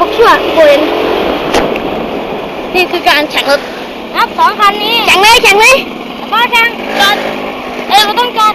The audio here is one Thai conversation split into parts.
ผมชื่อโกเอนนี่คือการแข่งรถครับสองคันนี้แข่งไหมแข่งไหมพ่อแข่งจอดเออเราต้องจอด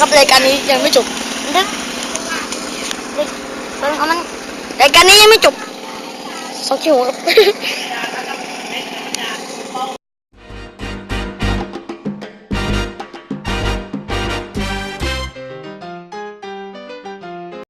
ครับรายการนี้ยังไม่จบนะมันรายการนี้ยังไม่จบสองชั่วโมง